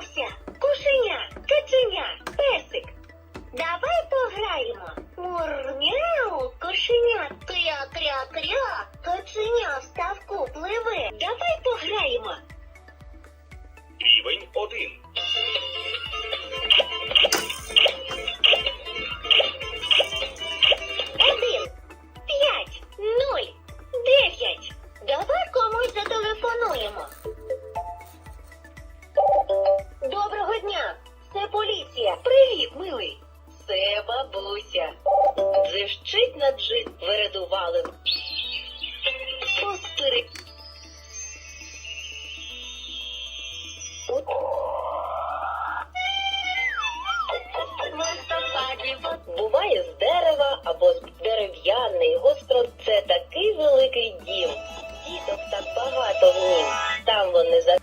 Муся, кошеня, каченя, песик. Давай пограємо. Мурмяу, кошеня, кря-кря-кря, каченя в ставку пливе. Давай пограємо. Рівень один. Один, п'ять, нуль, дев'ять. Давай комусь зателефонуємо. мчить на джип вередувалим. Поспири. Буває з дерева або з дерев'яний гостро це такий великий дім. Діток так багато в нім. Там вони за.